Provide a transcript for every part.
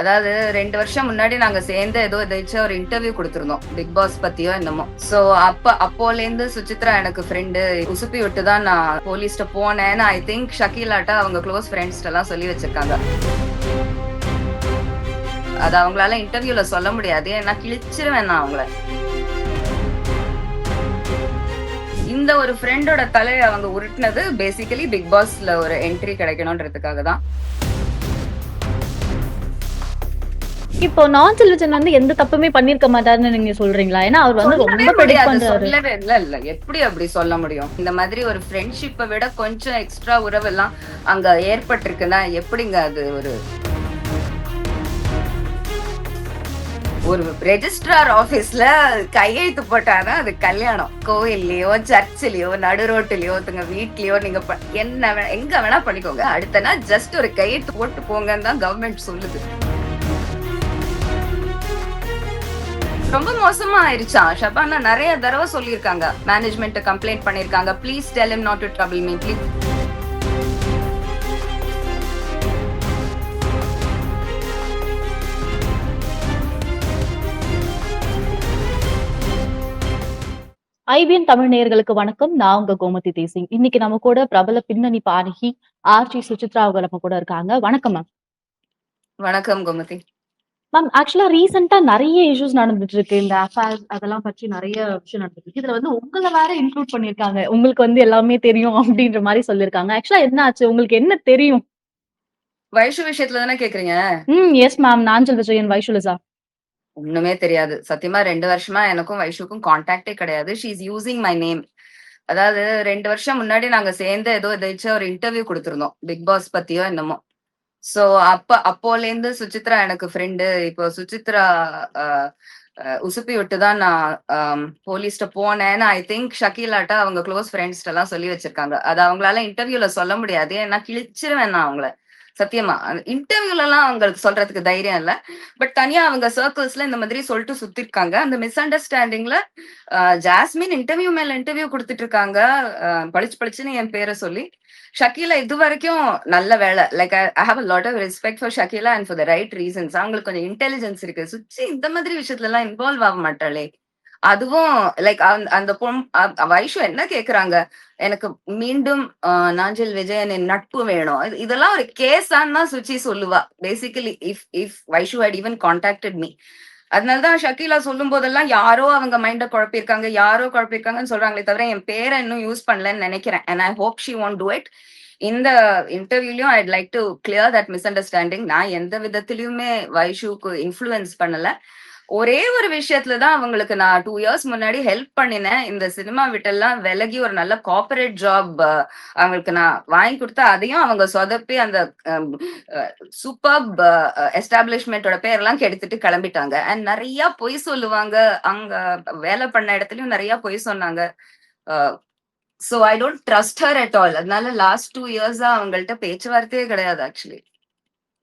அதாவது ரெண்டு வருஷம் முன்னாடி நாங்க சேர்ந்து ஏதோ எதாச்சும் ஒரு இன்டர்வியூ கொடுத்துருந்தோம். பிக் பாஸ் பத்தியோ என்னமோ. சோ அப்ப அப்போல இருந்து சுசித்ரா எனக்கு ஃப்ரெண்டு உசுப்பி விட்டு தான் நான் போலீஸ்ட போனேன்னு ஐ திங்க் ஷக்கீலாட்ட அவங்க க்ளோஸ் ஃப்ரெண்ட்ஸ் எல்லாம் சொல்லி வச்சிருக்காங்க. அது அவங்களால இன்டர்வியூல சொல்ல முடியாது. ஏன்னா கிழிச்சிருவேன் நான் அவங்கள. இந்த ஒரு ஃப்ரெண்டோட தலையை அவங்க உருட்டினது பேசிக்கலி பிக் பாஸ்ல ஒரு என்ட்ரி கிடைக்கணும்ன்றதுக்காக தான் இப்போ நான் செல்வஜன் வந்து எந்த தப்புமே பண்ணிருக்க மாட்டாருன்னு நீங்க சொல்றீங்களா? ஏன்னா அவர் வந்து ரொம்ப ப்ரெடிக்ட் பண்றாரு. இல்ல இல்ல. எப்படி அப்படி சொல்ல முடியும்? இந்த மாதிரி ஒரு ஃப்ரெண்ட்ஷிப்பை விட கொஞ்சம் எக்ஸ்ட்ரா உறவெல்லாம் அங்க ஏற்பட்டிருக்குன்னா எப்படிங்க அது ஒரு ஒரு ரெஜிஸ்ட்ரார் ஆபீஸ்ல கையெழுத்து போட்டாதான் அது கல்யாணம். கோயில்லயோ சர்ச்சிலயோ நடு ரோட்டுலயோ ஒருத்தங்க வீட்லயோ நீங்க என்ன எங்க வேணா பண்ணிக்கோங்க. அடுத்த நாள் ஜஸ்ட் ஒரு கையெழுத்து போட்டு போங்கன்னு தான் கவர்மெண்ட் சொல்லுது. ரொம்ப மோசமா ஆயிருச்சான் ஷபானா நிறைய தடவை சொல்லியிருக்காங்க. மேனேஜ்மெண்ட் கம்ப்ளைண்ட் பண்ணிருக்காங்க please tell him not to trouble me please IBN Tamil நேயர்களுக்கு வணக்கம். நான் உங்க கோமதி தேசிங். இன்னைக்கு நம்ம கூட பிரபல பின்னணி பாடகி ஆர்ஜி சுசித்ரா அவங்க நம்ம கூட இருக்காங்க. வணக்கம் மேம். வணக்கம் கோமதி. மேம் ஆக்சுவலா ரீசெண்டா நிறைய இஷ்யூஸ் நடந்துட்டு இருக்கு இந்த அஃபேர்ஸ் அதெல்லாம் பற்றி நிறைய விஷயம் நடந்துட்டு இருக்கு இதுல வந்து உங்களை வேற இன்க்ளூட் பண்ணிருக்காங்க உங்களுக்கு வந்து எல்லாமே தெரியும் அப்படின்ற மாதிரி சொல்லிருக்காங்க ஆக்சுவலா என்ன ஆச்சு உங்களுக்கு என்ன தெரியும்? வயசு விஷயத்துல தானே கேக்குறீங்க? ம் எஸ் மேம் நாஞ்சல் விஜயன் வைஷுலிசா ஒண்ணுமே தெரியாது. சத்தியமா ரெண்டு வருஷமா எனக்கும் வைஷுக்கும் கான்டாக்டே கிடையாது. She is using my name அதாவது ரெண்டு வருஷம் முன்னாடி நாங்க சேர்ந்து ஏதோ எதாச்சும் ஒரு இன்டர்வியூ கொடுத்திருந்தோம். பிக் பாஸ் பத்தியோ என்னமோ. சோ அப்ப அப்போல இருந்து சுசித்ரா எனக்கு ஃப்ரெண்டு இப்போ சுசித்ரா உசுப்பி விட்டு தான் நான் போலீஸ்ட போனேன்னு ஐ திங்க் ஷக்கீலாட்ட அவங்க க்ளோஸ் ஃப்ரெண்ட்ஸ் எல்லாம் சொல்லி வச்சிருக்காங்க. அது அவங்களால இன்டர்வியூல சொல்ல முடியாது. ஏன்னா கிழிச்சிருவேன் நான் அவங்கள. சத்தியமா. இன்டர்வியூல எல்லாம் அவங்களுக்கு சொல்றதுக்கு தைரியம் இல்ல. பட் தனியா அவங்க சர்க்கிள்ஸ்ல இந்த மாதிரி சொல்லிட்டு சுத்திருக்காங்க. அந்த மிஸ் அண்டர்ஸ்டாண்டிங்ல ஜாஸ்மின் இன்டர்வியூ மேல இன்டர்வியூ கொடுத்துட்டு இருக்காங்க பளிச்சு பளிச்சுன்னு என் பேரை சொல்லி. ஷக்கீலா இது வரைக்கும் நல்ல வேலை. Like I have a lot of respect for Shakeela and for the right reasons அவங்களுக்கு கொஞ்சம் இன்டெலிஜென்ஸ் இருக்கு. சுச்சி இந்த மாதிரி விஷயத்துல எல்லாம் இன்வால்வ் ஆக மாட்டாளே. அதுவும் லைக் அந்த பொம் வைஷு என்ன கேக்குறாங்க? எனக்கு மீண்டும் நாஞ்சல் விஜயன் விஜயனின் நட்பு வேணும். இதெல்லாம் ஒரு கேஸான்னு தான் சுச்சி சொல்லுவா. Basically if if Vaishu had even contacted me அதனாலதான் ஷக்கீலா சொல்லும் போதெல்லாம் யாரோ அவங்க மைண்ட குழப்பிருக்காங்க யாரோ குழப்பிருக்காங்கன்னு சொல்றாங்களே தவிர என் பேரை இன்னும் யூஸ் பண்ணலன்னு நினைக்கிறேன். And I hope she won't do it இந்த இன்டர்வியூலயும் I'd like to clear that misunderstanding நான் எந்த விதத்திலயுமே வைஷுக்கு இன்ஃப்ளூயன்ஸ் பண்ணல. ஒரே ஒரு விஷயத்துல தான் அவங்களுக்கு நான் டூ இயர்ஸ் முன்னாடி ஹெல்ப் பண்ணினேன். இந்த சினிமா விட்டெல்லாம் விலகி ஒரு நல்ல கார்பரேட் ஜாப் அவங்களுக்கு நான் வாங்கி கொடுத்தா அதையும் அவங்க சொதப்பி அந்த சூப்பர் எஸ்டாப்ளிஷ்மெண்டோட பேரெல்லாம் கெடுத்துட்டு கிளம்பிட்டாங்க. அண்ட் நிறைய பொய் சொல்லுவாங்க. அங்க வேலை பண்ண இடத்துலயும் நிறைய பொய் சொன்னாங்க. So I don't trust her at all அதனால லாஸ்ட் டூ இயர்ஸா அவங்கள்ட்ட பேச்சுவார்த்தையே கிடையாது ஆக்சுவலி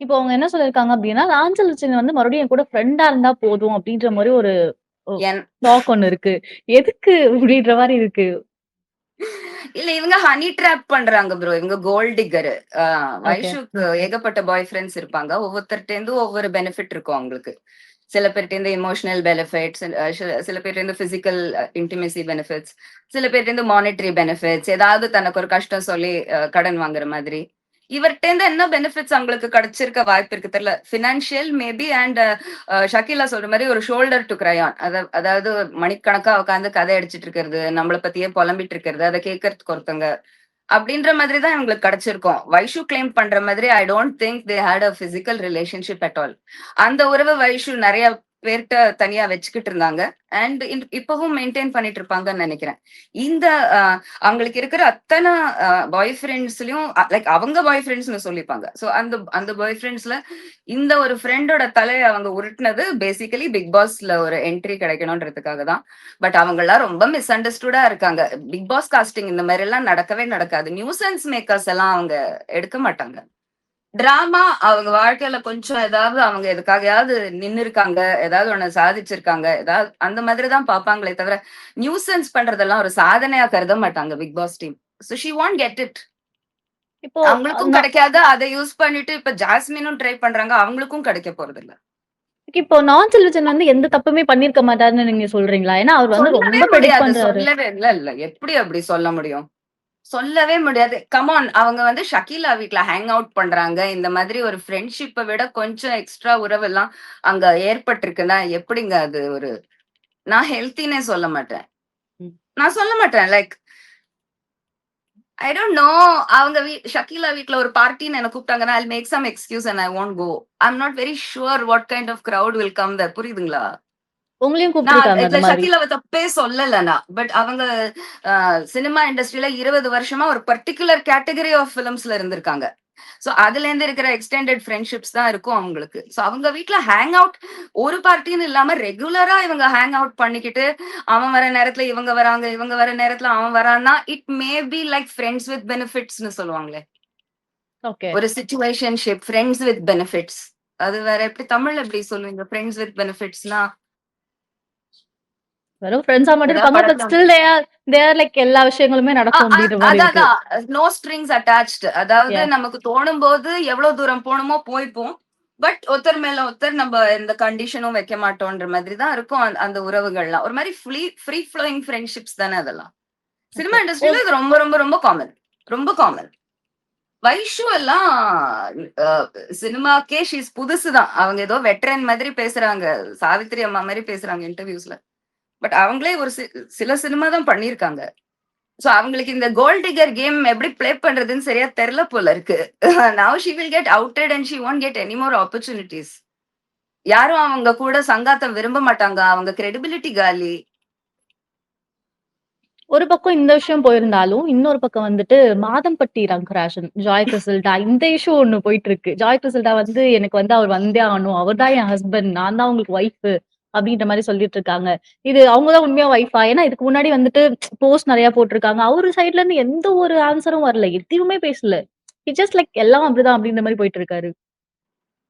இப்போ அவங்க என்ன சொல்லிருக்காங்க அப்படின்னா நாஞ்சல் விஜயன் வந்து மறுபடியும் என் கூட ஃப்ரெண்டா இருந்தா போதும் அப்படின்ற மாதிரி ஒரு டாக் ஒண்ணு இருக்கு. எதுக்கு அப்படின்ற மாதிரி இருக்கு. இல்ல இவங்க ஹனி ட்ராப் பண்றாங்க ப்ரோ இவங்க கோல்ட் டிக்கர் வைஷுக்கு ஏகப்பட்ட பாய் ஃப்ரெண்ட்ஸ் இருப்பாங்க. ஒவ்வொருத்தர்ட்ட இருந்து ஒவ்வொரு பெனிஃபிட் இருக்கும் அவங்களுக்கு. சில பேர்ட்ட இருந்து இமோஷனல் பெனிஃபிட்ஸ் சில பேர்ட்ட இருந்து பிசிக்கல் இன்டிமேசி பெனிஃபிட்ஸ் சில பேர்ட்ட இருந்து மானிட்டரி பெனிஃபிட்ஸ் ஏதாவது தனக்கு ஒரு கஷ்டம் சொல்லி கடன் வாங்குற மாதிரி. இவர்கிட்ட இருந்து என்ன பெனிஃபிட்ஸ் அவங்களுக்கு கிடைச்சிருக்க வாய்ப்பு இருக்கு தெரியல பினான்சியல் மேபி அண்ட் ஷக்கீலா சொல்ற மாதிரி ஒரு ஷோல்டர் டு கிரையான் அதாவது மணிக்கணக்கா உட்காந்து கதை அடிச்சிட்டு இருக்கிறது நம்மளை பத்தியே புலம்பிட்டு இருக்கிறது அதை கேட்கறதுக்கு ஒருத்தங்க அப்படின்ற மாதிரி தான் இவங்களுக்கு கிடைச்சிருக்கும். வைஷு கிளைம் பண்ற மாதிரி I don't think they had a physical relationship at all அந்த உறவை வைஷு நிறைய பேர்கிட்ட தனியா வச்சுக்கிட்டு இருந்தாங்க. அண்ட் இப்பவும் மெயின்டைன் பண்ணிட்டு இருப்பாங்கன்னு நினைக்கிறேன். இந்த அவங்களுக்கு இருக்கிற அத்தனை பாய் ஃப்ரெண்ட்ஸ்லயும் லைக் அவங்க பாய் ஃப்ரெண்ட்ஸ்னு சொல்லிப்பாங்க. ஸோ அந்த அந்த பாய் ஃப்ரெண்ட்ஸ்ல இந்த ஒரு ஃப்ரெண்டோட தலையை அவங்க உருட்டினது பேசிக்கலி பிக் பாஸ்ல ஒரு என்ட்ரி கிடைக்கணும்ன்றதுக்காக தான். பட் அவங்க எல்லாம் ரொம்ப மிஸ் அண்டர்ஸ்டுடா இருக்காங்க. பிக் பாஸ் காஸ்டிங் இந்த மாதிரி எல்லாம் நடக்கவே நடக்காது. நியூசன்ஸ் மேக்கர்ஸ் எல்லாம் அவங்க எடுக்க மாட்டாங்க. டிராமா அவங்க வாழ்க்கையில கொஞ்சம் ஏதாவது அவங்க எதுக்காகயாவது நின்னு இருக்காங்க ஏதாவது ஒண்ணு சாதிச்சிருக்காங்க ஏதாவது அந்த மாதிரி தான் பாப்பாங்களே தவிர நியூசன்ஸ் பண்றதெல்லாம் ஒரு சாதனையா கருத மாட்டாங்க Bigg Boss team so she want get it இப்போ அவங்களுக்கும் கிடைக்காது. அத யூஸ் பண்ணிட்டு இப்ப ஜாஸ்மினும் ட்ரை பண்றாங்க. அவங்களுக்கும் கிடைக்க போறதில்ல. இப்போ நான் செல்வச்சன் வந்து எந்த தப்புமே பண்ணியிருக்க மாட்டாருன்னு நீங்க சொல்றீங்களா? ஏன்னா அவர் வந்து ரொம்ப. சொல்லவே இல்ல, இல்ல. எப்படி அப்படி சொல்ல முடியும்? சொல்லவே முடியாது. கம் ஆன் அவங்க வந்து ஷக்கீலா வீட்ல ஹேங் அவுட் பண்றாங்க. இந்த மாதிரி ஒரு ஃப்ரெண்ட்ஷிப்ப விட கொஞ்சம் எக்ஸ்ட்ரா உறவெல்லாம் அங்க ஏற்பட்டிருக்குன்னா, எப்படிங்க அது ஒரு நான் ஹெல்த்தின்னே சொல்ல மாட்டேன். நான் சொல்ல மாட்டேன். Like I don't know. அவங்க வீ ஷக்கீலா வீட்ல ஒரு பார்ட்டின்னு என்ன கூப்பிட்டாங்கன்னா, I make some excuse and I won't go. I am not very sure what kind of crowd will come there. புரியுதுங்களா? உங்களையும். ஷக்கீலாவ தப்பே சொல்லல நான். பட் அவங்க சினிமா இண்டஸ்ட்ரியில 20 வருஷமா ஒரு பர்ட்டிகுலர் கேட்டகரி ஆஃப் ஃபிலிம்ஸ்ல இருந்திருக்காங்க. சோ அதுலேருந்து இருக்கிற எக்ஸ்டெண்டட் ஃப்ரெண்ட்ஷிப்ஸ் தான் இருக்கும் அவங்களுக்கு. சோ அவங்க வீட்ல ஹேங் அவுட் ஒரு பார்ட்டின்னு இல்லாம ரெகுலரா இவங்க ஹேங் அவுட் பண்ணிக்கிட்டு, அவன் வர நேரத்துல இவங்க வராங்க, இவங்க வர நேரத்துல அவன் வரான்னா, it may be like friends with பெனிஃபிட்ஸ்ன்னு சொல்லுவாங்களே. ஒரு சிச்சுவேஷன்ஷிப் ஃப்ரெண்ட்ஸ் வித் பெனிஃபிட்ஸ். அது வேற எப்படி தமிழ்ல எப்படி சொல்லுவீங்க? ஃப்ரெண்ட்ஸ் வித் பெனிஃபிட்ஸ்னா? வெறும் ஃப்ரெண்ட்ஸா மட்டும் இருப்பாங்க. But still they are they are like எல்லா விஷயங்களுமே நடக்கும் அப்படின்ற மாரி அதான். No strings attached. அதாவது! நமக்கு தோணும்போது எவ்வளவு தூரம் போணுமோ போய்ப்போம். பட் ஒருத்தர் மேல ஒருத்தர் நம்ப எந்த கண்டிஷனும் வைக்க மாட்டோன்ற மாதிரி தான் இருக்கும் அந் அந்த உறவுகள்லாம். ஒரு மாரி ஃப்ளீ ஃப்ரீ ஃப்ளோயிங் ஃப்ரெண்ட்ஷிப்ஸ் தானே அதெல்லாம். சினிமா. இண்டஸ்ட்ரியில இது ரொம்ப ரொம்ப ரொம்ப காமன். ரொம்ப காமன். வைஷு எல்லாம் சினிமாக்கே ஷி இஸ் புதுசு தான். அவங்க ஏதோ வெட்டரன் மாதிரி பேசுறாங்க. சாவித்திரி அம்மா மாரி பேசுறாங்க இன்டர்வியூஸ்ல. பட் அவங்களே ஒரு சில சினிமா தான் பண்ணியிருக்காங்க. சோ அவங்களுக்கு இந்த கோல்ட் கேம் எப்படி ப்ளே பண்றதுன்னு சரியா தெரில போல இருக்கு. Now she will get outed and she won't get any more opportunities. யாரும் அவங்க கூட சங்காத்தம் விரும்ப மாட்டாங்க. அவங்க கிரெடிபிலிட்டி காலி. ஒரு பக்கம் இந்த விஷயம் போயிருந்தாலும், இன்னொரு பக்கம் வந்துட்டு மாதம்பட்டி ரங்கராஜன், ஜாய் கிறிசல்டா இந்த இஷ்யூ ஒண்ணு போயிட்டு இருக்கு. ஜாய் கிறிசல்டா வந்து எனக்கு வந்து அவர் வந்தே ஆகணும். அவர் தான் என் ஹஸ்பண்ட். நான் தான் உங்களுக்கு வைஃப் அப்படின்ற மாதிரி சொல்லிட்டு இருக்காங்க. இது அவங்க தான் உண்மையா ஒய்ஃபா ஏன்னா இதுக்கு முன்னாடி வந்துட்டு போஸ்ட் நிறைய போட்டிருக்காங்க அவரு சைட்ல இருந்து எந்த ஒரு ஆன்சரும் வரல. எதுவுமே பேசல. ஹி ஜஸ்ட் லைக் எல்லாம் அப்படிதான் அப்படின்ற மாதிரி போயிட்டு இருக்காரு.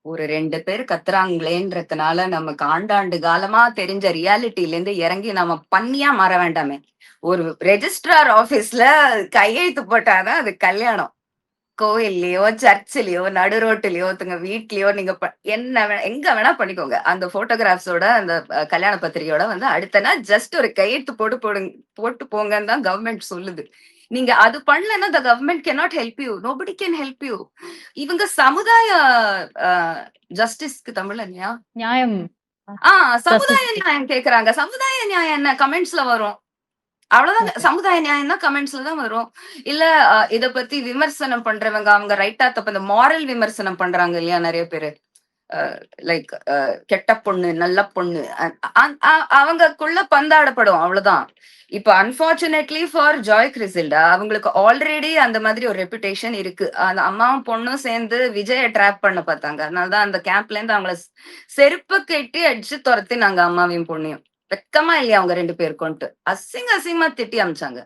ஒரு ரெண்டு பேர் கத்துறாங்களேன்றதுனால நமக்கு ஆண்டாண்டு காலமா தெரிஞ்ச ரியாலிட்டில இருந்து இறங்கி நம்ம பண்ணியா மாற வேண்டாமே. ஒரு ரெஜிஸ்ட்ரார் ஆபீஸ்ல கையெழுத்து போட்டாதான் அது கல்யாணம். கோவில்லயோ, சர்ச்லயோ, நடு ரோட்டுலயோ, ஒருத்தங்க வீட்லயோ நீங்க என்ன எங்க வேணா பண்ணிக்கோங்க. அந்த ஃபோட்டோகிராஃப்ஸோட அந்த கல்யாண பத்திரிகையோட வந்து அடுத்த நாள் ஜஸ்ட் ஒரு கையெழுத்து போட்டு போடுங் போட்டு போங்கன்னு தான் கவர்ன்மெண்ட் சொல்லுது. நீங்க அது பண்ணலன்னா the government cannot help you. Nobody can help you. இவங்க சமுதாய ஜஸ்டிஸ்க்கு தமிழ்ல? நியாயம். ஆ சமுதாய. நியாயம் கேட்கறாங்க. சமுதாய நியாயம் என்ன? கமெண்ட்ஸ்ல வரும். அவ்வளவுதாங்க. சமுதாய நியாயம் தான் கமெண்ட்ஸ்ல தான் வரும். இல்ல இத பத்தி விமர்சனம் பண்றவங்க அவங்க ரைட்டா தப்பா இந்த மாரல் விமர்சனம் பண்றாங்க இல்லையா நெறைய பேரு. லைக் கெட்ட பொண்ணு, நல்ல பொண்ணு அவங்கக்குள்ள பந்தாடப்படும் அவ்வளவுதான். இப்ப அன்பார்ச்சுனேட்லி ஃபார் ஜாய் கிறிசல்டா அவங்களுக்கு ஆல்ரெடி அந்த மாதிரி ஒரு ரெப்புடேஷன் இருக்கு. அந்த அம்மாவும் பொண்ணும் சேர்ந்து விஜய ட்ராப் பண்ண பார்த்தாங்க. அதனால தான் அந்த கேம்ப்ல இருந்து அவங்கள செருப்பு கட்டி அடிச்சு தொரத்தினாங்க அம்மாவையும் பொண்ணையும். வெக்கமா இல்லையா அவங்க 2 பேருக்கும்ன்ட்டு. அசிங்க அசிங்கமா திட்டி அமிச்சாங்க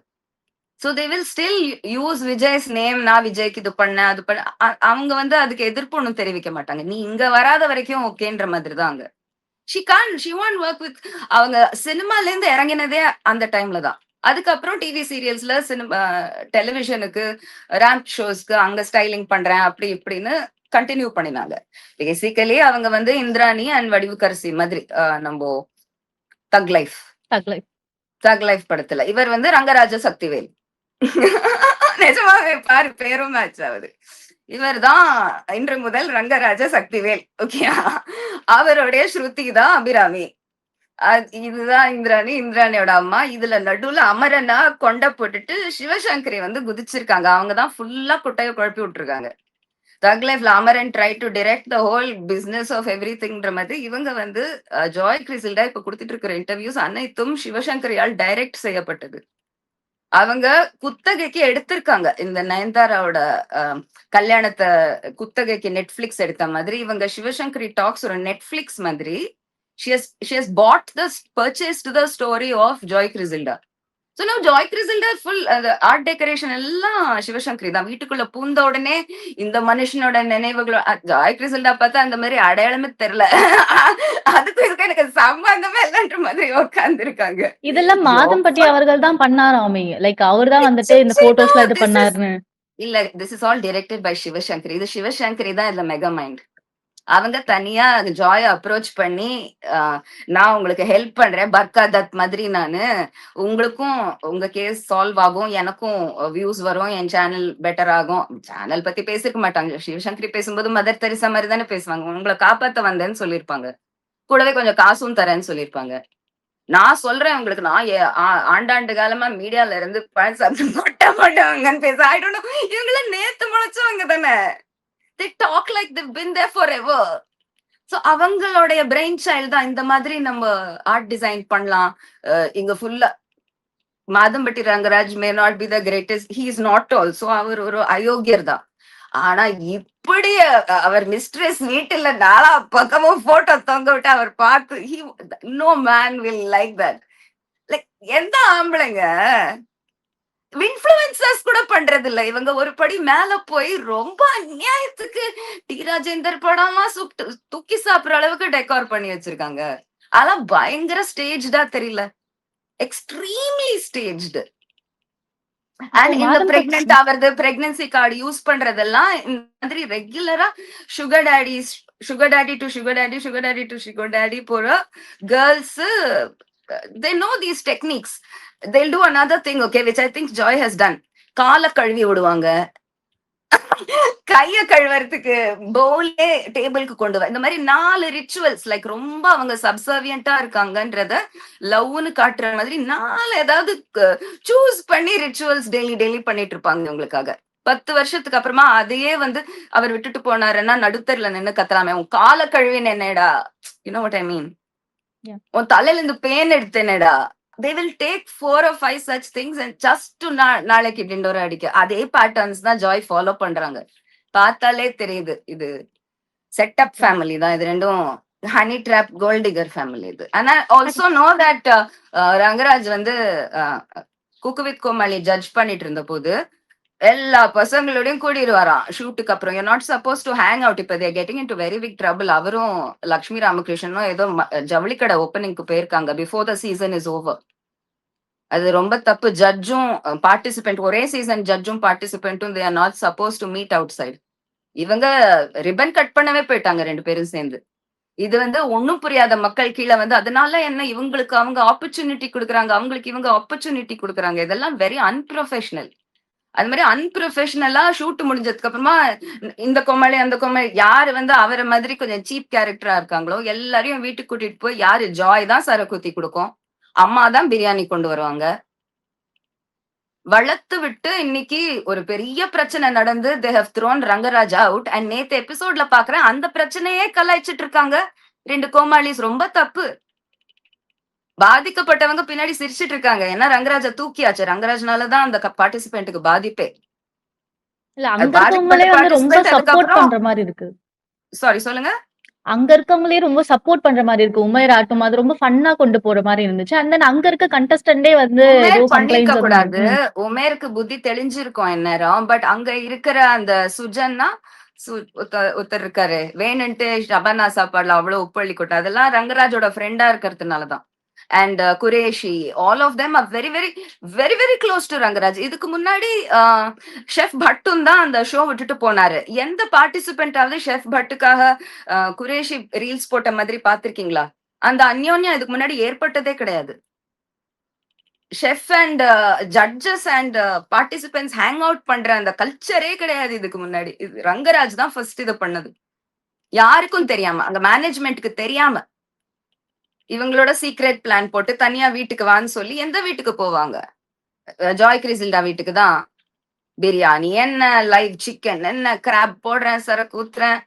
so they will still use Vijay's name நான் விஜய்க்கு இது பண்ணேன், அது பண்ண அவங்க வந்து அதுக்கு எதிர்ப்பு ஒண்ணும் தெரிவிக்க மாட்டாங்க. நீ இங்க வராத வரைக்கும் ஓகேன்ற மாதிரி தான் அங்க. She can she want work with அவங்க சினிமால இருந்து இறங்கினதே அந்த டைம்ல தான். அதுக்கப்புறம் டிவி சீரியல்ஸ்ல சினிமா டெலிவிஷனுக்கு, ரேம்ப் ஷோஸ்க்கு அங்க ஸ்டைலிங் பண்றேன் அப்படி இப்படின்னு கண்டினியூ பண்ணினாங்க. பேசிக்கலி அவங்க வந்து இந்திராணி அண்ட் வடிவுக்கரசி மாதிரி நம்ம நம்போ Thug Life. Thug Life. Thug Life படத்துல. இவர் வந்து ரங்கராஜ சக்திவேல். நிஜமாவே பாரு பேரும் மேட்ச் ஆகுது. இவர் தான் இன்று முதல் ரங்கராஜ சக்திவேல். ஓகேயா? அவருடைய ஸ்ருதி தான் அபிராமி. இதுதான் இந்திராணி, இந்திராணியோட அம்மா. இதுல நடுவுல அமரனா கொண்ட போட்டுட்டு சிவசங்கரி வந்து குதிச்சிருக்காங்க. அவங்க தான் ஃபுல்லா குட்டைய குழப்பி விட்டுருக்காங்க. தக் லைஃப்ல Amaran try to direct the whole business of எவ்ரிதிங்ன்ற மாதிரி இவங்க வந்து ஜாய் கிரிசில்டா இப்ப குடுத்துட்டு இருக்கிற இன்டர்வியூஸ் அனைத்தும் சிவசங்கரியால் டைரக்ட் செய்யப்பட்டது. அவங்க குத்தகைக்கு எடுத்திருக்காங்க. இந்த நயன்தாராவோட கல்யாணத்தை குத்தகைக்கு நெட்ஃபிளிக்ஸ் எடுத்த மாதிரி இவங்க சிவசங்கரி டாக்ஸ் ஒரு நெட்ஃபிளிக்ஸ் மாதிரி she has bought the purchased the story of Joy Crisilda so now Joy Crisilda full அந்த ஆர்ட் டெக்கரேஷன் எல்லாம் சிவசங்கரி தான். வீட்டுக்குள்ள பூந்த உடனே இந்த மனுஷனோட நினைவுகள ஜாய் கிறிசல்டா பார்த்தா அந்த மாரி அடையாளமே தெரியல. அதுக்கும் இதுக்கும் எனக்கு சம்பந்தமே இல்லன்ற மாதிரி உட்கார்ந்திருக்காங்க. இதெல்லாம் மாதம்பட்டி அவர்கள் தான் பண்ணாராமே. லைக் அவர் தான் வந்துட்டு இந்த ஃபோட்டோஸ்லாம் இது பண்ணாருன்னு. இல்ல this is all directed by Sivasankari இது சிவசங்கரி தான் இதுல மெகா மைண்ட் அவங்க தனியா ஜாய அப்ரோச் பண்ணி நான் உங்களுக்கு ஹெல்ப் பண்றேன். பர்கா தத் மாதிரி நானு உங்களுக்கும் உங்க கேஸ் சால்வ் ஆகும். எனக்கும் வியூஸ் வரும். என் சேனல் பெட்டர் ஆகும். சேனல் பத்தி பேசிருக்க மாட்டாங்க. சிவசங்கரி பேசும்போது மதர் தெரிசா மாதிரி தானே பேசுவாங்க. உங்களை காப்பாத்த வந்தேன்னு சொல்லியிருப்பாங்க. கூடவே கொஞ்சம் காசும் தரேன்னு சொல்லியிருப்பாங்க. நான் சொல்றேன் உங்களுக்கு. நான் ஆண்டாண்டு காலமா மீடியால இருந்து பழசாப்பிட்டு மொட்டை போட்டவங்கன்னு பேச ஆயிடணும் இவங்கள நேத்து முளைச்சவங்க தானே. The talk like the been there forever so அவங்களுடைய பிரெயின் சைல்டு தான் இந்த மாதிரி நம்ம ஆர்ட் டிசைன் பண்ணலாம். அஹ் இங்க ஃபுல்லா Madhampatti Rangaraj may not be the greatest he is not also அவர் ஒரு அயோக்கியர் தான். ஆனா இப்படி அவர் மிஸ்ட்ரஸ் வீட்டுல நாலா பக்கமும் போட்டோ தொங்க விட்டு அவர் பார்த்து no man will like that like எந்த ஆம்பளைங்க இன்ஃபுளுசர்ஸ் கூட பண்றது இல்ல இவங்க ஒரு படி மேல போய் ரொம்ப அநியாயத்துக்கு டி. ராஜேந்தர் சுட்டு தூக்கி சாப்பிடுற அளவுக்கு டெக்கார் பண்ணி வச்சிருக்காங்க. அதெல்லாம் பயங்கர ஸ்டேஜ்டா தெரியல. எக்ஸ்ட்ரீம்லி ஸ்டேஜ்டு அண்ட் இந்த பிரெக்னென்ட் ஆவறது பிரெக்னன்சி கார்டு யூஸ் பண்றதெல்லாம் இந்த மாதிரி ரெகுலரா sugar daddy sugar daddy to sugar daddy sugar daddy to sugar daddy போற girls they know these techniques they'll do another thing okay which i think joy has done. காலை கழுவி விடுவாங்க. கைய கழுவுறதுக்கு பவுலே டேபிளுக்கு கொண்டு வா இந்த மாதிரி நாலு ரிச்சுவல்ஸ் லைக் ரொம்ப அவங்க சப்சர்வியண்டா இருக்காங்கன்றத லவ்னு காட்டுற மாதிரி நாலு ஏதாவது சூஸ் பண்ணி ரிச்சுவல்ஸ் டெய்லி டெய்லி பண்ணிட்டு இருப்பாங்க உங்களுக்காக பத்து வருஷத்துக்கு அப்புறமா அதையே வந்து அவர் விட்டுட்டு போனாருன்னா நடுத்தர்ல நின்னு கத்தலாமே. உன் காலை கழுவின என்னடா யூனோ வாட் ஐ மீன். உன் தலையில இருந்து பேன் எடுத்தேனடா? They will take four or five such things and just to நாளைக்கு டிண்டோர அடிக்க. அதே பேட்டர்ன்ஸ் தான் ஜாய் ஃபாலோ பண்றாங்க. பார்த்தாலே தெரியுது இது செட்டப் ஃபேமிலி தான். இது ரெண்டும் ஹனி ட்ராப் கோல்டிகர் ஃபேமிலி இது. ஆனா ஆல்சோ நோ தட் ரங்கராஜ் வந்து uh, cook with Comali judge பண்ணிட்டு இருந்த போது எல்லா பசங்களோடையும் கூடிடுவாராம் ஷூட்டுக்கு அப்புறம். You not suppose to hang out இப்போ they're getting into very big trouble அவரும் லக்ஷ்மி ராமகிருஷ்ணனும் ஏதோ ம- ஜவுளி கடை ஓப்பனிங்க்கு போயிருக்காங்க. Before the season is over அது ரொம்ப தப்பு. ஜட்ஜும் பார்ட்டிசிபென்ட் ஒரே சீசன் ஜட்ஜும் பார்ட்டிசிபென்ட்டும் they are not suppose to meet outside இவங்க ரிப்பன் கட் பண்ணவே போயிட்டாங்க ரெண்டு பேரும் சேர்ந்து. இது வந்து ஒன்றும் புரியாத மக்கள் கீழே வந்து அதனால என்ன? இவங்களுக்கு அவங்க ஆப்பர்ச்சுனிட்டி கொடுக்குறாங்க. அவங்களுக்கு இவங்க ஆப்பர்ச்சுனிட்டி கொடுக்குறாங்க. இதெல்லாம் வெரி அன்ப்ரொஃபஷனல் அது மாதிரி அன்ப்ரொஃபஷனலா ஷூட் முடிஞ்சதுக்கு அப்புறமா இந்த கொமலை அந்த கொமலை யாரு வந்து அவரை மாதிரி கொஞ்சம் சீப் கேரக்டரா இருக்காங்களோ எல்லாரையும் வீட்டுக்கு கூட்டிட்டு போய் யாரு ஜாய் தான் சரக்குத்தி கொடுக்கும்? அம்மா தான் பிரியாணி கொண்டு வருவாங்க. வளர்த்து விட்டு இன்னைக்கு ஒரு பெரிய பிரச்சனை நடந்து they have thrown Rangaraj out and நேத்து எபிசோட்ல பாக்குறேன் அந்த பிரச்சனையே கலாய்ச்சிட்டு இருக்காங்க. ரெண்டு கோமாளிஸ் ரொம்ப தப்பு. பாதிக்கப்பட்டவங்க பின்னாடி சிரிச்சிட்டு இருக்காங்க. ஏன்னா ரங்கராஜ தூக்கியாச்சு. ரங்கராஜ்னாலதான் அந்த பார்ட்டிசிபென்ட்டுக்கு பாதிப்பே. சாரி சொல்லுங்க. அங்க இருக்கவங்களே ரொம்ப சப்போர்ட் பண்ற மாதிரி இருக்கு. உமேர் ஆட்டும் அது ரொம்ப ஃபன்னா கொண்டு போற மாதிரி இருந்துச்சு. அண்ட் தென் அங்க இருக்க கண்டஸ்டன்டே வந்து பண்ணிருக்க கூடாது. உமேருக்கு புத்தி தெளிஞ்சிருக்கும் இந்நேரம் பட் அங்க இருக்கிற அந்த சுஜன்னா ஒருத்தர் இருக்காரு. வேணுன்ட்டு ஷபனா சாப்பாடுல அவ்வளவு உப்பள்ளி கொட்டை. அதெல்லாம் ரங்கராஜோட ஃப்ரெண்டா இருக்கிறதுனாலதான். And Qureshi all of them are very very very very close to Rangaraj இதுக்கு முன்னாடி uh, ஷெஃப் பட்டும் தான் அந்த ஷோ விட்டுட்டு போனாரு. எந்த பார்ட்டிசிபென்டாவது ஷெஃப் பட்டுக்காக குரேஷி ரீல்ஸ் போட்ட மாதிரி பாத்திருக்கீங்களா அந்த அந்யோன்யம் இதுக்கு முன்னாடி ஏற்பட்டதே கிடையாது. Chef and judges and participants hang out பண்ற அந்த கல்ச்சரே கிடையாது இதுக்கு முன்னாடி. இது ரங்கராஜ் தான் ஃபர்ஸ்ட் இதை பண்ணது. யாருக்கும் தெரியாம அங்க மேனேஜ்மெண்ட்டுக்கு தெரியாம. இவங்களோட சீக்ரெட் பிளான் போட்டு தனியா வீட்டுக்கு வான்னு சொல்லி எந்த வீட்டுக்கு போவாங்க? ஜாய் கிரிசில்டா வீட்டுக்கு தான் பிரியாணி என்ன லைவ் சிக்கன் என்ன கிராப் போடுறேன் சரக்கு ஊத்துறேன்.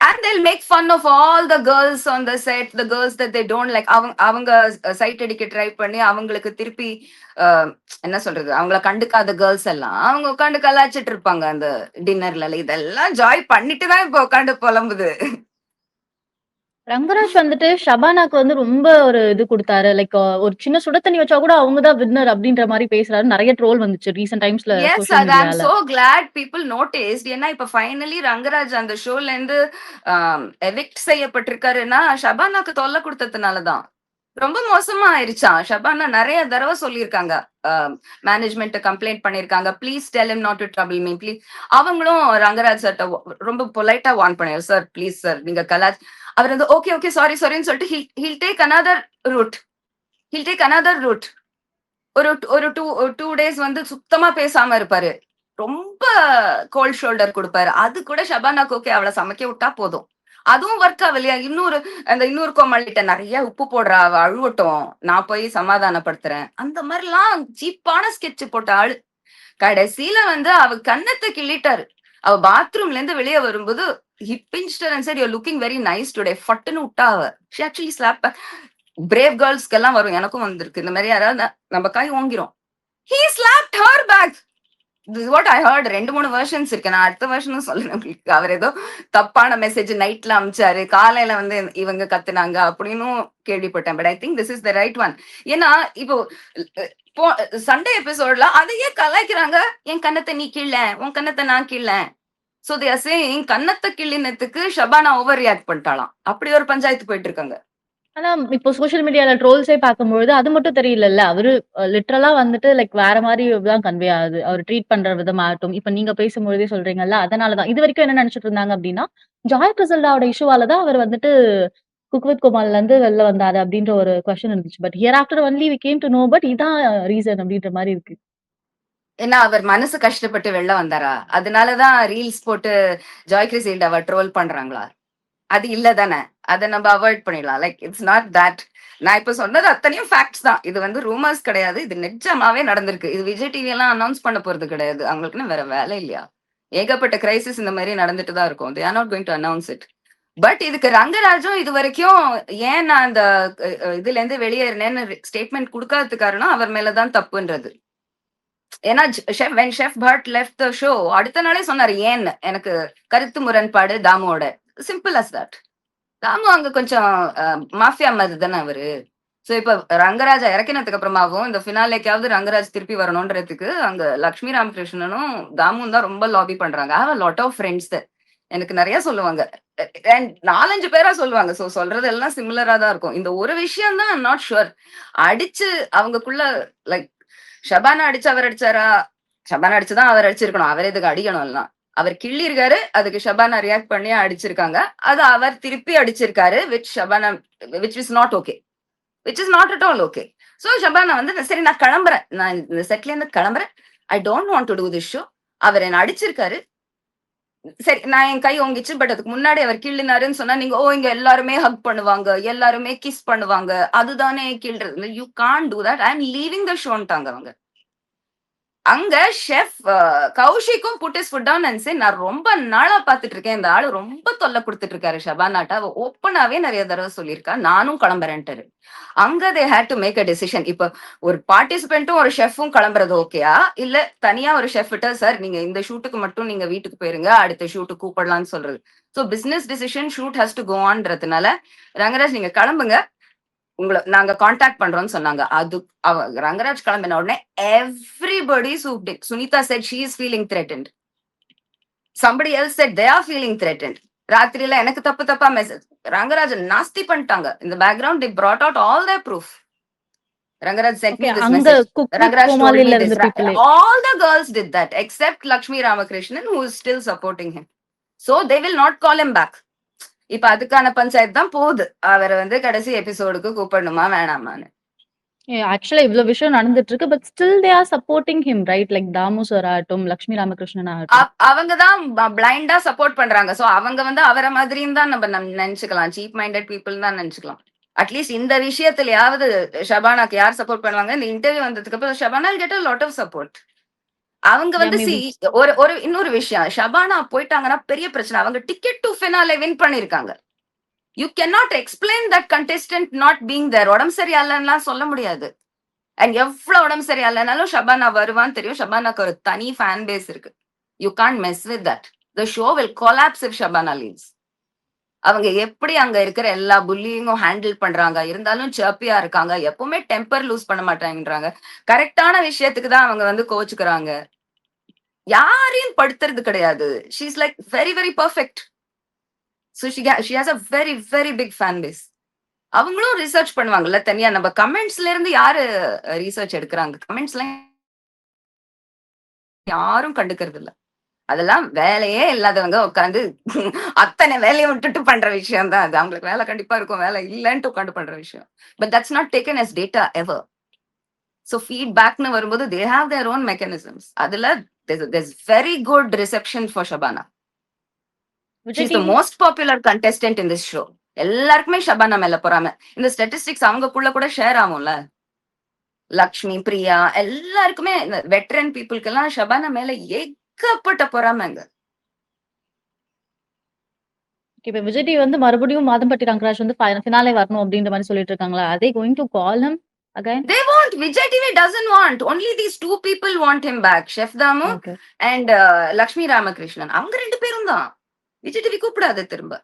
And they'll make fun of all the girls on the set the girls that they don't like அவங்க அவங்க சைட் அடிக்க ட்ரை பண்ணி அவங்களுக்கு திருப்பி என்ன சொல்றது அவங்கள கண்டுக்காத கேர்ள்ஸ் எல்லாம் அவங்க உட்காந்து கலாச்சிட்டு இருப்பாங்க அந்த டின்னர்ல இதெல்லாம் ஜாய் பண்ணிட்டு தான் இப்போ உட்காந்து புலம்புது. ரங்கராஜ் வந்துட்டு ஷபானாக்கு வந்து ரொம்ப ஒரு இது கொடுத்தாரு. லைக் ஒரு சின்ன சுட தண்ணி வச்சா கூட அவங்க தான் வின்னர் அப்படின்ற மாதிரி பேசுறாரு. நிறைய ட்ரோல் வந்துச்சு ரீசெண்ட் டைம்ஸ்ல எஸ் ஐம் மீடியால சோ கிளாட் பீப்புள் நோட்டீஸ்ட் ஏன்னா இப்ப ஃபைனலி ரங்கராஜ் அந்த ஷோல இருந்து எவிக்ட் செய்யப்பட்டிருக்காருன்னா ஷபானாக்கு தொல்லை கொடுத்ததுனாலதான். ரொம்ப மோசமா ஆயிருச்சா? ஷபானா நிறைய தடவை சொல்லியிருக்காங்க. மேனேஜ்மெண்ட் கம்ப்ளைண்ட் பண்ணிருக்காங்க please tell him not to trouble me please அவங்களும் ரங்கராஜ் சார்ட்ட ரொம்ப பொலைட்டா வார்ன் பண்ணிரு சார் ப்ளீஸ் சார் நீங்க கலாஜ் அவர் வந்து ஓகே ஓகே சாரி சாரின்னு சொல்லிட்டு he'll take another route he'll take another route ஒரு ஒரு டூ டூ டேஸ் வந்து சுத்தமா பேசாம இருப்பாரு. ரொம்ப கோல்ட் ஷோல்டர் கொடுப்பாரு. அது கூட ஷபானாக்கு ஓகே அவளை சமைக்க விட்டா போதும். அதுவும் ஒர்க் ஆகலையா இன்னொரு அந்த இன்னொரு கோமாளிட்ட நிறைய உப்பு போடுறா அவ அழுவட்டும். நான் போய் சமாதானப்படுத்துறேன். அந்த மாதிரிலாம் சீப்பான ஸ்கெட்ச் போட்ட ஆளு. கடைசியில வந்து அவ கன்னத்தை கிள்ளிட்டாரு. அவ பாத்ரூம்ல இருந்து வெளியே வரும்போது ஹிப்பின்ஸ்டர் அண்ட் சரி லுக்கிங் வெரி நைஸ் டுடே ஃபட்டுன்னு விட்டா அவ. ஷி ஆக்சுவலி ஸ்லாப் பிரேவ் கேர்ள்ஸ்க்கு எல்லாம் வரும். எனக்கும் வந்திருக்கு. இந்த மாதிரி யாராவது நம்ம காய் ஓங்கிரும். He slap her back this what I heard ரெண்டு மூணு வெர்ஷன்ஸ் இருக்கு. நான் அடுத்த வெர்ஷனும் சொல்லுறேன் உங்களுக்கு. அவர் ஏதோ தப்பான மெசேஜ் நைட்ல அமிச்சாரு. காலையில வந்து இவங்க கத்துனாங்க அப்படின்னும் கேள்விப்பட்டேன். But I think this is the right one ஏன்னா இப்போ சண்டே எபிசோட்ல அதையே கலாய்க்கிறாங்க. என் கன்னத்தை நீ கிள்ள. உன் கன்னத்தை நான் கிள்ள. சோ தேர் சேயிங் கன்னத்தை கிள்ளினத்துக்கு ஷபானா ஓவர் ரியாக்ட் பண்ணிட்டாலாம் அப்படி ஒரு பஞ்சாயத்து போயிட்டு இருக்காங்க. ஆனா இப்போ சோஷியல் மீடியால ட்ரோல்ஸே பார்க்கும்பொழுது அது மட்டும் தெரியலல்ல. அவரு லிட்ரலா வந்துட்டு லைக் வேற மாதிரி தான் கன்வே ஆகுது. அவர் ட்ரீட் பண்ற விதமாகட்டும். இப்ப நீங்க பேசும்பொழுதே சொல்றீங்கல்ல அதனாலதான் இது வரைக்கும் என்ன நினைச்சிட்டு இருந்தாங்க அப்படின்னா ஜாய் பிரசல்டாவோட இஷ்யூவால தான் அவர் வந்துட்டு குக் வித் கோமால்ல இருந்து வெளில வந்தாரு அப்படின்ற ஒரு கொஸ்டின் இருந்துச்சு. But hereafter only we came to know but இதான் ரீசன் அப்படின்ற மாதிரி இருக்கு. ஏன்னா அவர் மனசு கஷ்டப்பட்டு வெளில வந்தாரா? அதனாலதான் ரீல்ஸ் போட்டு ஜாய் கிறிசீல்டாவை ட்ரோல் பண்றாங்களா? அது இல்ல தானே? அதை நம்ம அவாய்ட் பண்ணிடலாம். லைக் இட்ஸ் நாட் தட் நான் இப்ப சொன்னது அத்தனையும் ஃபேக்ட்ஸ் தான். இது வந்து ரூமர்ஸ் கிடையாது. இது நிஜமாவே நடந்திருக்கு. இது விஜய் டிவி எல்லாம் அனௌன்ஸ் பண்ண போறது கிடையாது. அவங்களுக்குன்னு வேற வேலை இல்லையா? ஏகப்பட்ட கிரைசிஸ் இந்த மாதிரி நடந்துட்டு தான் இருக்கும். They are not going to announce it but இதுக்கு ரங்கராஜும் இது வரைக்கும் ஏன் நான் அந்த இதுல இருந்து வெளியேறினேன்னு ஸ்டேட்மெண்ட் கொடுக்காதது காரணம் அவர் மேலதான் தப்புன்றது. ஏன்னா chef when chef but left the show அடுத்த நாளே சொன்னாரு ஏன்னு எனக்கு கருத்து முரண்பாடு தாமோட. சிம்பிள் அஸ் தட் ராமு அங்க கொஞ்சம் மாஃபியா மாதிரி தானே அவரு. சோ இப்ப ரங்கராஜா இறக்கினதுக்கு அப்புறமாவும் இந்த ஃபினாலேக்காவது ரங்கராஜ் திருப்பி வரணும்ன்றதுக்கு அங்க லக்ஷ்மி ராமகிருஷ்ணனும் தாமும் தான் ரொம்ப லாபி பண்றாங்க. ஹாவ் லாட் ஆஃப் ஃப்ரெண்ட்ஸ் எனக்கு நிறைய சொல்லுவாங்க. நாலஞ்சு பேரா சொல்லுவாங்க. சோ சொல்றது எல்லாம் சிமிலரா தான் இருக்கும். இந்த ஒரு விஷயம் தான் நாட் ஷுர் அடிச்சு அவங்கக்குள்ள லைக் ஷபானா அடிச்சு அவர் அடிச்சாரா? ஷபானா அடிச்சுதான் அவர் அடிச்சிருக்கணும். அவர் இதுக்கு அடிக்கணும் எல்லாம். அவர் கிள்ளியிருக்காரு. அதுக்கு ஷபானா ரியாக்ட் பண்ணி அடிச்சிருக்காங்க. அது அவர் திருப்பி அடிச்சிருக்காரு which Shabana which is not okay which is not at all okay so Shabana வந்து சரி நான் கிளம்புறேன். நான் இந்த செட்ல இருந்து கிளம்புறேன். I don't want to do this show அவர் என்ன அடிச்சிருக்காரு. சரி நான் என் கை ஓங்கிச்சு பட் அதுக்கு முன்னாடி அவர் கிள்ளினாருன்னு சொன்னா நீங்க ஓ இங்க எல்லாருமே ஹக் பண்ணுவாங்க. எல்லாருமே கிஸ் பண்ணுவாங்க. அதுதானே கிள்றது. You can't do that I am leaving the ஷோன்ட்டாங்க அவங்க. அங்க chef கௌஷிக்கும் put his foot down and நான் ரொம்ப நாளா பாத்துட்டு இருக்கேன் இந்த ஆளு ரொம்ப தொல்லை கொடுத்துட்டு இருக்காரு ஷபானாட்டா அவ ஓப்பனாவே நிறைய தடவை சொல்லியிருக்கா. நானும் கிளம்புறேன்ட்டு அங்க they had to make a decision இப்ப ஒரு பார்ட்டிசிபென்ட்டும் ஒரு ஷெஃபும் கிளம்புறது ஓகேயா இல்ல தனியா ஒரு ஷெஃப் கிட்ட சார் நீங்க இந்த ஷூட்டுக்கு மட்டும் நீங்க வீட்டுக்கு போயிருங்க. அடுத்த ஷூட்டு கூப்பிடலாம்னு சொல்றது. So business decision shoot has to go ஆன்றதுனால Rangaraj நீங்க கிளம்புங்க. உங்களை நாங்க காண்டாக்ட் பண்றோம்னு சொன்னாங்க. அது அவ ரங்கராஜ் கிளம்பின உடனே everybody சூப்ட் Sunita said she is feeling threatened somebody else said they are feeling threatened ராத்திரியில எனக்கு தப்பு தப்பா மெசேஜ் ரங்கராஜன் நாஸ்தி பண்ணிட்டாங்க. இந்த background the brought out all their proof Rangaraj Okay, me this message me கோமாளில this. இருந்த Ra- பீப்புளே All the girls did that except Lakshmi Ramakrishnan, who is still supporting him. So இப்ப அதுக்கான பஞ்சாயத்து தான் போகுது. அவரை வந்து கடைசி எபிசோடுக்கு கூப்பிடணுமா வேணாமான்னு. ஆக்சுவலா இவ்வளவு விஷயம் நடந்துட்டு இருக்கு but still they are supporting him right like Damu sir ஆகட்டும் லக்ஷ்மி ராமகிருஷ்ணன் ஆகட்டும். அவ- அவங்க தான் பிளைண்டா சப்போர்ட் பண்றாங்க. சோ அவங்க வந்து அவரை மாதிரியும் தான் நம்ம நம் நினைச்சுக்கலாம். சீப் மைண்டட் பீப்புள் தான் நினைச்சுக்கலாம். அட்லீஸ்ட் இந்த விஷயத்துலயாவது ஷபானாக்கு யார் சப்போர்ட் பண்ணுவாங்க இந்த இன்டர்வியூ வந்ததுக்கு அப்புறம் Shabana get lot of support அவங்க வந்து சி. ஒரு ஒரு இன்னொரு விஷயம். ஷபானா போயிட்டாங்கன்னா பெரிய பிரச்சனை. அவங்க டிக்கெட் டு ஃபினாலே வின் பண்ணிருக்காங்க you can not explain that contestant not being there உடம்பு சரியில்லைன்னா சொல்ல முடியாது. அண்ட் எவ்வளவு உடம்பு சரியில்லைனாலும் ஷபானா வருவான்னு தெரியும். ஷபானாக்கு ஒரு தனி ஃபேன் பேஸ் இருக்கு. You can't mess with that the show will collapse if Shabana leaves அவங்க எப்படி அங்க இருக்கிற எல்லா புல்லிங்கும் ஹேண்டில் பண்றாங்க? இருந்தாலும் சப்பியா இருக்காங்க. எப்பவுமே டெம்பர் லூஸ் பண்ண மாட்டாங்கன்றாங்க. கரெக்டான விஷயத்துக்கு தான் அவங்க வந்து கோச்சுக்கிறாங்க யாரையும் படுத்துறது கிடையாது. She's like very very perfect so she she has a very very big fan base அவங்களும் ரிசர்ச் பண்ணுவாங்கல்ல தனியா. நம்ம கமெண்ட்ஸ்ல இருந்து யாரு ரிசர்ச் எடுக்கிறாங்க? கமெண்ட்ஸ்ல யாரும் கண்டுக்கிறது இல்ல. அதெல்லாம் வேலையே இல்லாதவங்க உட்காந்து அத்தனை வேலையை விட்டுட்டு பண்ற விஷயம் தான் அது. அவங்களுக்கு வேலை கண்டிப்பா இருக்கும். வேலை இல்லைன்ட்டு உட்காந்து பண்ற விஷயம். But that's not taken as data ever so ஃபீட்பேக்னு வரும்போது they have their own mechanisms அதுல there's very good reception for Shabana Vijay she's the most popular contestant in this show எல்லாருக்குமே ஷபானா மேல போறாம. இந்த ஸ்டாட்டிஸ்டிக்ஸ் அவங்கக்குள்ள கூட ஷேர் ஆகும்ல. லக்ஷ்மி பிரியா எல்லாருக்குமே வெட்டரன் பீப்புளுக்கு எல்லாம் ஷபானா மேல ஏகப்பட்ட பொறாமைங்க இப்ப விஜய் வந்து மறுபடியும் மாதம்பட்டி ரங்கராஜ் வந்து ஃபினாலே வரணும் அப்படின்ற மாதிரி சொல்லிட்டு இருக்காங்களா? அதே going to call him again They want Vijay TV doesn't want. Only these two people want him back. Chef Damu okay and uh, Lakshmi Ramakrishnan. அவங்க ரெண்டு பேரும் தான். விஜய் டிவி கூப்பிடாத திரும்ப.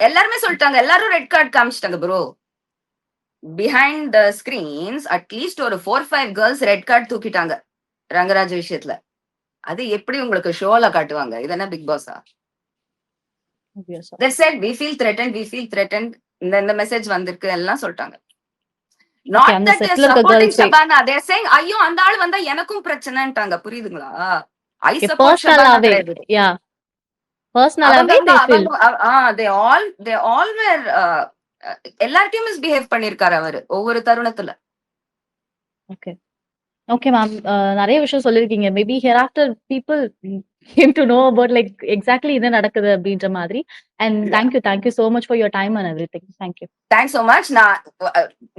எல்லாருமே சொல்லிட்டாங்க. எல்லாரும் red card காமிச்சிட்டாங்க bro behind the screens at least ஒரு four five girls red card தூக்கிட்டாங்க. ரங்கராஜ் விஷயத்துல. அது எப்படி உங்களுக்கு ஷோல காட்டுவாங்க? இது என்ன பிக் பாஸா they said we feel threatened we feel threatened. இந்த இந்த மெசேஜ் வந்திருக்கு. எல்லாம் சொல்லிட்டாங்க. ஐயோ அந்த ஆள் வந்தா எனக்கும் பிரச்சனைன்ட்டாங்க புரியுதுங்களா? ஐ எல்லார்ட்டையும் மிஸ்பிஹேவ் பண்ணிருக்காரு அவரு ஒவ்வொரு தருணத்துல. ஓகே ஓகே மேம் நிறைய விஷயம் சொல்லிருக்கீங்க. Maybe hereafter people came to know about like exactly என்ன நடக்குது அப்படின்ற மாதிரி. And Yeah. Thank you thank you so much for your time and everything thank you thanks so much நான்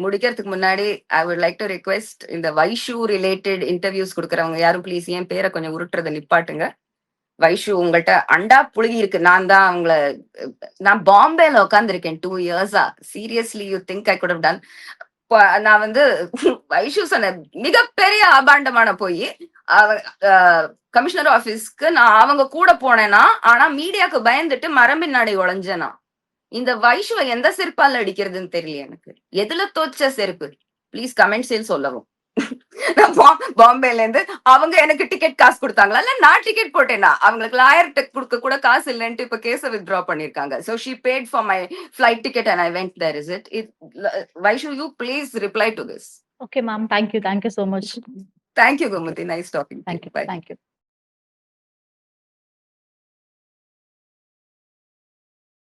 முடிக்கிறதுக்கு முன்னாடி I would like to request இந்த Vaishu related interviews கொடுக்குறவங்க யாரும் ப்ளீஸ் என் பேரை கொஞ்சம் உருட்டுறதை நிப்பாட்டுங்க. வைஷு உங்கள்கிட்ட அண்டா புழுகி இருக்கு. நான் தான் அவங்கள நான் பாம்பேல உட்காந்துருக்கேன் டூ இயர்ஸா seriously you think I could have done நான் வந்து வைஷு சொன்ன மிகப்பெரிய அபாண்டமான போய். கமிஷனர் ஆபீஸ்க்கு நான் அவங்க கூட போனேன்னா ஆனா மீடியாக்கு பயந்துட்டு மரம் பின்னாடி உழைஞ்சேனா இந்த வைஷுவை எந்த செருப்பால அடிக்கிறதுன்னு தெரியல எனக்கு. எதுல தோச்ச செருப்பு? ப்ளீஸ் கமெண்ட்ஸில் சொல்லவும். நான் பாம்பேல இருந்து அவங்க எனக்கு டிக்கெட் காசு கொடுத்தாங்களா? இல்ல நான் டிக்கெட் போட்டேனா? அவங்களுக்கு லாயர் கொடுக்க கூட காசு இல்லைன்ட்டு இப்ப கேஸ வித்ட்ரா பண்ணிருக்காங்க. So she paid for my flight ticket and I went there is it it Vaishu you please reply to this okay ma'am thank you thank you so much thank you Gomathi nice talking thank you thank you